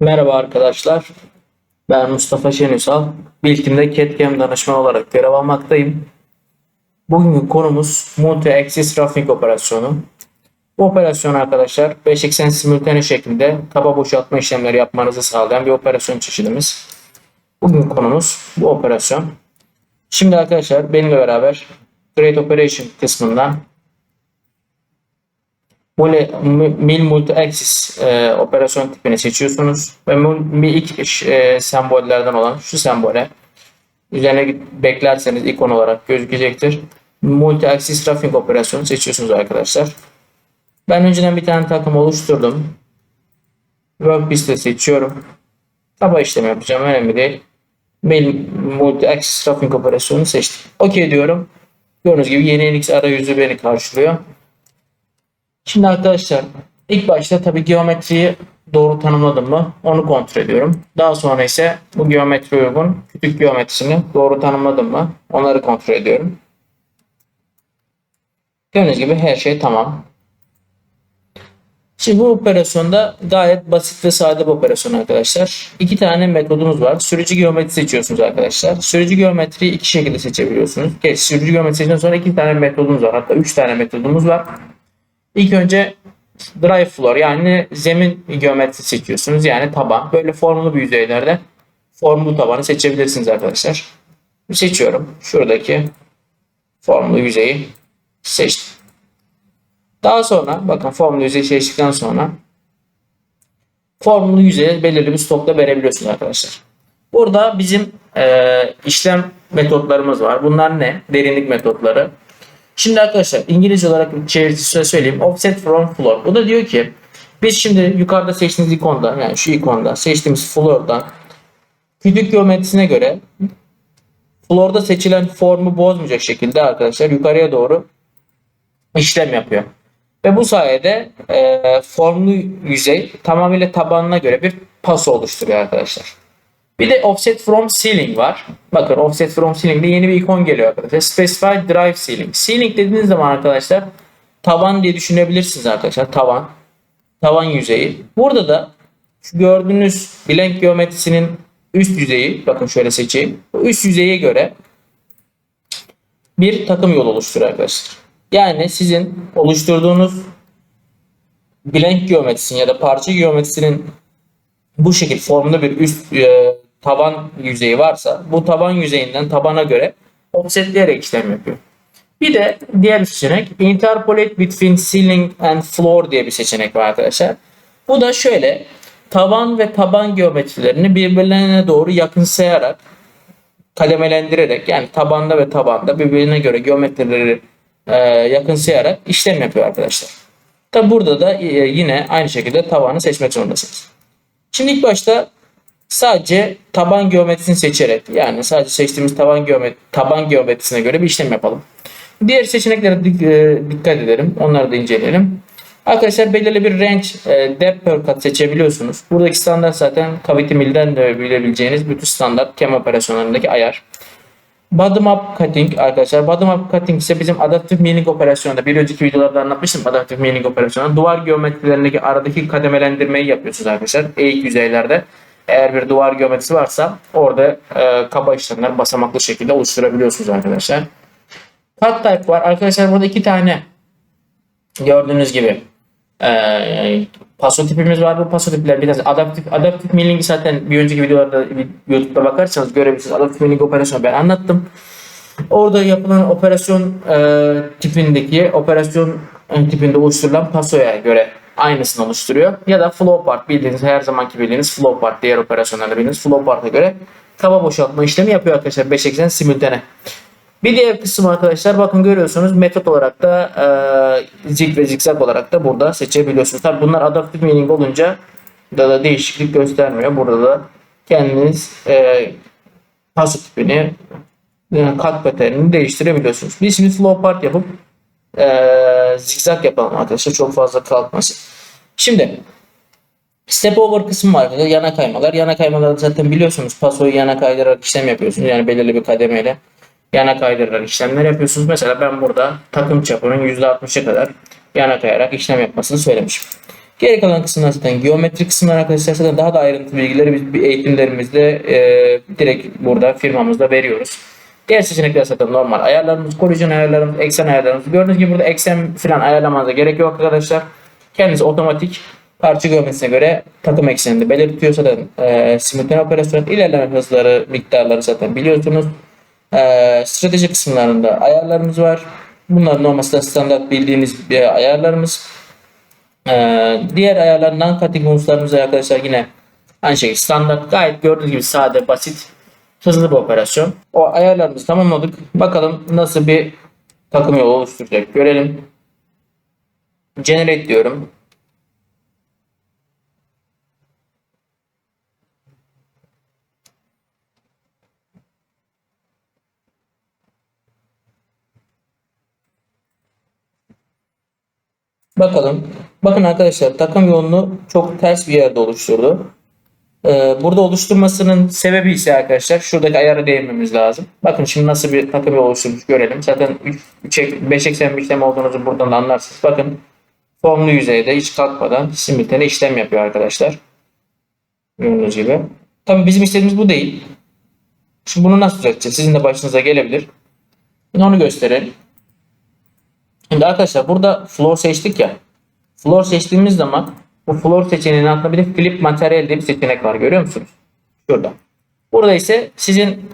Merhaba arkadaşlar. Ben Mustafa Şenüsal. Biltim'de CAD/CAM danışman olarak görev almaktayım. Bugünkü konumuz Multi-Axis Roughing operasyonu. Bu operasyon arkadaşlar 5 eksen simultane şeklinde kaba boşaltma işlemleri yapmanızı sağlayan bir operasyon çeşidimiz. Bugün konumuz bu operasyon. Şimdi arkadaşlar benimle beraber Create Operation kısmından Mule, mil multi axis e, operasyon tipini seçiyorsunuz ve bir ilk e, sembollerden olan şu sembole üzerine beklerseniz ikon olarak gözükecektir. Multi axis roughing operasyonu seçiyorsunuz arkadaşlar. Ben önceden bir tane takım oluşturdum. Workpiece'de seçiyorum. Kaba işlem yapacağım önemli değil. Mail multi axis roughing operasyonu seçtim. OK diyorum. Gördüğünüz gibi yeni NX arayüzü beni karşılıyor. Şimdi arkadaşlar ilk başta tabii geometriyi doğru tanımladım mı onu kontrol ediyorum. Daha sonra ise bu geometri uygun kütük geometrisini doğru tanımladım mı onları kontrol ediyorum. Gördüğünüz gibi her şey tamam. Şimdi bu operasyonda gayet basit ve sade bir operasyon arkadaşlar. İki tane metodumuz var. Sürücü geometri seçiyorsunuz arkadaşlar. Sürücü geometriyi iki şekilde seçebiliyorsunuz. Geç, sürücü geometri seçtikten sonra iki tane metodumuz var. Hatta üç tane metodumuz var. İlk önce dry floor yani zemin geometri seçiyorsunuz. Yani taban. Böyle formlu bir yüzeylerde formlu tabanı seçebilirsiniz arkadaşlar. Seçiyorum. Şuradaki formlu yüzeyi seçtim. Daha sonra bakın formlu yüzeyi seçtikten sonra formlu yüzeye belirli bir stokla verebiliyorsunuz arkadaşlar. Burada bizim e, işlem metotlarımız var. Bunlar ne? Derinlik metotları. Şimdi arkadaşlar İngilizce olarak çevirisi söyleyeyim. Offset from floor. Bu da diyor ki biz şimdi yukarıda seçtiğimiz ikonda yani şu ikonda seçtiğimiz floor'dan kütük geometrisine göre floor'da seçilen formu bozmayacak şekilde arkadaşlar yukarıya doğru işlem yapıyor. Ve bu sayede e, formlu yüzey tamamıyla tabanına göre bir pas oluşturuyor arkadaşlar. Bir de offset from ceiling var. Bakın offset from ceiling'de yeni bir ikon geliyor arkadaşlar. Specified drive ceiling. Ceiling dediğiniz zaman arkadaşlar tavan diye düşünebilirsiniz arkadaşlar. Tavan. Tavan yüzeyi. Burada da şu gördüğünüz blank geometrisinin üst yüzeyi bakın şöyle seçeyim. Bu üst yüzeye göre bir takım yol oluşturuyor arkadaşlar. Yani sizin oluşturduğunuz blank geometrisinin ya da parça geometrisinin bu şekilde formlu bir üst e, taban yüzeyi varsa bu taban yüzeyinden tabana göre offsetleyerek işlem yapıyor. Bir de diğer seçenek interpolate between ceiling and floor diye bir seçenek var arkadaşlar. Bu da şöyle taban ve taban geometrilerini birbirlerine doğru yakınsayarak kademelendirerek yani tabanda ve tabanda birbirine göre geometrileri e, yakınsayarak işlem yapıyor arkadaşlar. Tabi burada da e, yine aynı şekilde tabanı seçmek zorundasınız. Şimdi ilk başta sadece taban geometrisini seçerek yani sadece seçtiğimiz taban geometri taban geometrisine göre bir işlem yapalım. Diğer seçeneklere e, dikkat edelim. Onları da inceleyelim. Arkadaşlar belirli bir range e, depth per cut seçebiliyorsunuz. Buradaki standart zaten cavity mill'den de bilebileceğiniz bütün standart CAM operasyonlarındaki ayar. Bottom up cutting arkadaşlar. Bottom up cutting ise bizim adaptif milling operasyonunda bir önceki videolarda anlatmıştım adaptif milling operasyonu. Duvar geometrilerindeki aradaki kademelendirmeyi yapıyorsunuz arkadaşlar. Eğik yüzeylerde. Eğer bir duvar geometrisi varsa orada e, kaba işlemler basamaklı şekilde oluşturabiliyorsunuz arkadaşlar. Cut type var. Arkadaşlar burada iki tane gördüğünüz gibi e, paso tipimiz var. Bu paso tipler biraz adaptif adaptif milling zaten bir önceki videolarda YouTube'da bakarsanız görebilirsiniz. Adaptif milling operasyonu ben anlattım. Orada yapılan operasyon e, tipindeki operasyon e, tipinde oluşturulan pasoya göre aynısını oluşturuyor. Ya da flow part bildiğiniz her zamanki bildiğiniz flow part diğer operasyonlarda bildiğiniz flow part'a göre kaba boşaltma işlemi yapıyor arkadaşlar 5 eksen simultane. Bir diğer kısım arkadaşlar bakın görüyorsunuz metot olarak da e, zig ve zigzag olarak da burada seçebiliyorsunuz. Tabi bunlar adaptive meaning olunca da, da değişiklik göstermiyor. Burada da kendiniz e, paso tipini e, kat patternini değiştirebiliyorsunuz. Biz şimdi flow part yapıp e, zigzag yapalım arkadaşlar. Çok fazla kalkmasın. Şimdi Step over kısmı var. arkadaşlar. Yana kaymalar. Yana kaymalar zaten biliyorsunuz. Pasoyu yana kaydırarak işlem yapıyorsunuz. Yani belirli bir kademeyle yana kaydırarak işlemler yapıyorsunuz. Mesela ben burada takım çapının %60'a kadar yana kayarak işlem yapmasını söylemişim. Geri kalan kısımlar zaten geometri kısımlar arkadaşlar zaten daha da ayrıntılı bilgileri biz eğitimlerimizde e, direkt burada firmamızda veriyoruz. Diğer seçenekler zaten normal ayarlarımız, koruyucu ayarlarımız, eksen ayarlarımız. Gördüğünüz gibi burada eksen falan ayarlamanıza gerek yok arkadaşlar. Kendiniz otomatik parça geometrisine göre takım eksenini belirtiyor zaten e, simultane operasyon ilerleme hızları miktarları zaten biliyorsunuz. E, strateji kısımlarında ayarlarımız var. Bunlar normalde standart bildiğiniz bir ayarlarımız. Ee, diğer ayarlarından kategori unsurlarımız arkadaşlar yine aynı şekilde standart gayet gördüğünüz gibi sade basit hızlı bir operasyon. O ayarlarımızı tamamladık. Bakalım nasıl bir takım yolu oluşturacak görelim. Generate diyorum. Bakalım. Bakın arkadaşlar takım yolunu çok ters bir yerde oluşturdu. Ee, burada oluşturmasının sebebi ise arkadaşlar şuradaki ayara değinmemiz lazım. Bakın şimdi nasıl bir takım oluşturmuş görelim. Zaten 5 eksen bir işlem olduğunuzu buradan da anlarsınız. Bakın formlu yüzeyde hiç kalkmadan simultane işlem yapıyor arkadaşlar. Gördüğünüz gibi. Tabi bizim istediğimiz bu değil. Şimdi bunu nasıl düzelteceğiz? Sizin de başınıza gelebilir. Onu gösterelim. Şimdi arkadaşlar burada floor seçtik ya. Floor seçtiğimiz zaman bu floor seçeneğinin altında bir de flip materyal diye bir seçenek var. Görüyor musunuz? Şurada. Burada ise sizin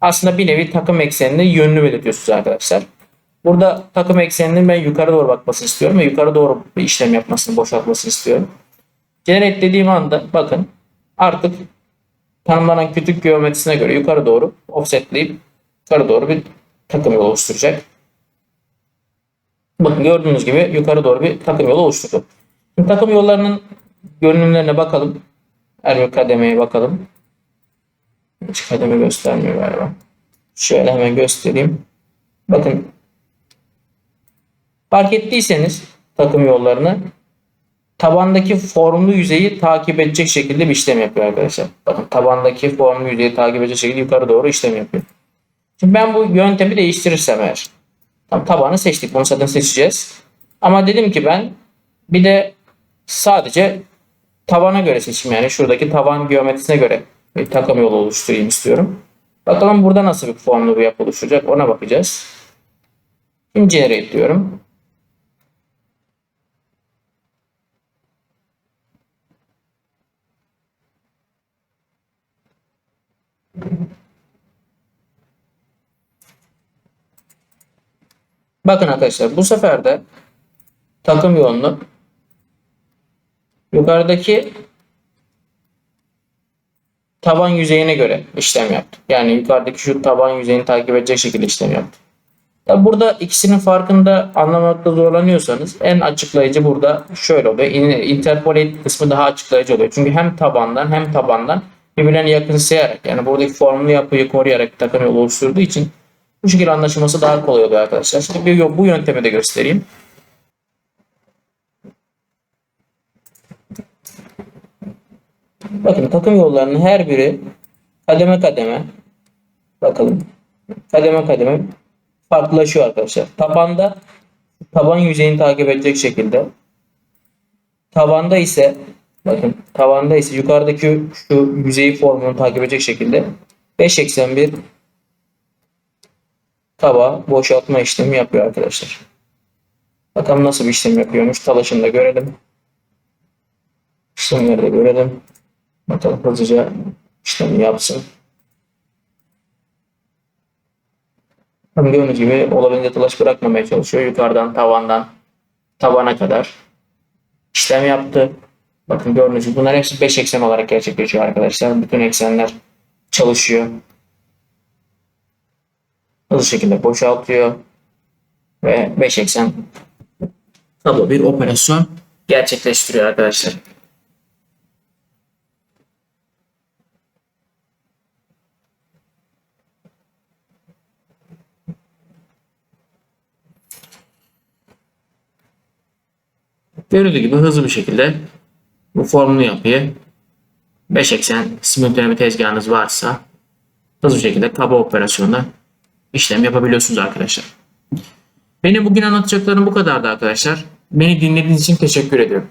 aslında bir nevi takım ekseninde yönünü belirtiyorsunuz arkadaşlar. Burada takım ekseninin ben yukarı doğru bakmasını istiyorum ve yukarı doğru bir işlem yapmasını, boşaltmasını istiyorum. Generate dediğim anda bakın artık tanımlanan kütük geometrisine göre yukarı doğru offsetleyip yukarı doğru bir takım yolu oluşturacak. Bakın gördüğünüz gibi yukarı doğru bir takım yolu oluşturdu. Şimdi takım yollarının görünümlerine bakalım. Her bir kademeye bakalım. Hiç kademe göstermiyor galiba. Şöyle hemen göstereyim. Bakın. Fark ettiyseniz takım yollarını tabandaki formlu yüzeyi takip edecek şekilde bir işlem yapıyor arkadaşlar. Bakın tabandaki formlu yüzeyi takip edecek şekilde yukarı doğru işlem yapıyor. Şimdi ben bu yöntemi değiştirirsem eğer Tam tabanı seçtik. Bunu zaten seçeceğiz. Ama dedim ki ben bir de sadece tabana göre seçeyim. Yani şuradaki taban geometrisine göre bir takım yolu oluşturayım istiyorum. Bakalım burada nasıl bir formlu bir yapı oluşturacak ona bakacağız. Şimdi generate diyorum. Bakın arkadaşlar bu sefer de takım yolunu yukarıdaki taban yüzeyine göre işlem yaptım. Yani yukarıdaki şu taban yüzeyini takip edecek şekilde işlem yaptım. Tabi burada ikisinin farkında anlamakta zorlanıyorsanız en açıklayıcı burada şöyle oluyor. Interpolate kısmı daha açıklayıcı oluyor. Çünkü hem tabandan hem tabandan birbirlerine yakınsayarak yani buradaki formlu yapıyı koruyarak takım yolu oluşturduğu için bu şekilde anlaşılması daha kolay oluyor arkadaşlar. Şimdi bu yöntemi de göstereyim. Bakın takım yollarının her biri kademe kademe bakalım kademe kademe farklılaşıyor arkadaşlar. Tabanda taban yüzeyini takip edecek şekilde tabanda ise bakın tabanda ise yukarıdaki şu yüzeyi formunu takip edecek şekilde 5 eksen bir tabağa boşaltma işlemi yapıyor arkadaşlar. Bakalım nasıl bir işlem yapıyormuş. Talaşını da görelim. İşlemleri de görelim. Bakalım hızlıca işlemi yapsın. Bakın gördüğünüz gibi olabildiğince talaş bırakmamaya çalışıyor. Yukarıdan tavandan tabana kadar işlem yaptı. Bakın gördüğünüz gibi bunlar hepsi 5 eksen olarak gerçekleşiyor arkadaşlar. Bütün eksenler çalışıyor hızlı şekilde boşaltıyor ve 5 eksen tablo bir operasyon gerçekleştiriyor arkadaşlar. Görüldüğü gibi hızlı bir şekilde bu formlu yapıyı 5 eksen simultane bir tezgahınız varsa hızlı bir şekilde kaba operasyonda işlem yapabiliyorsunuz arkadaşlar. Benim bugün anlatacaklarım bu kadardı arkadaşlar. Beni dinlediğiniz için teşekkür ediyorum.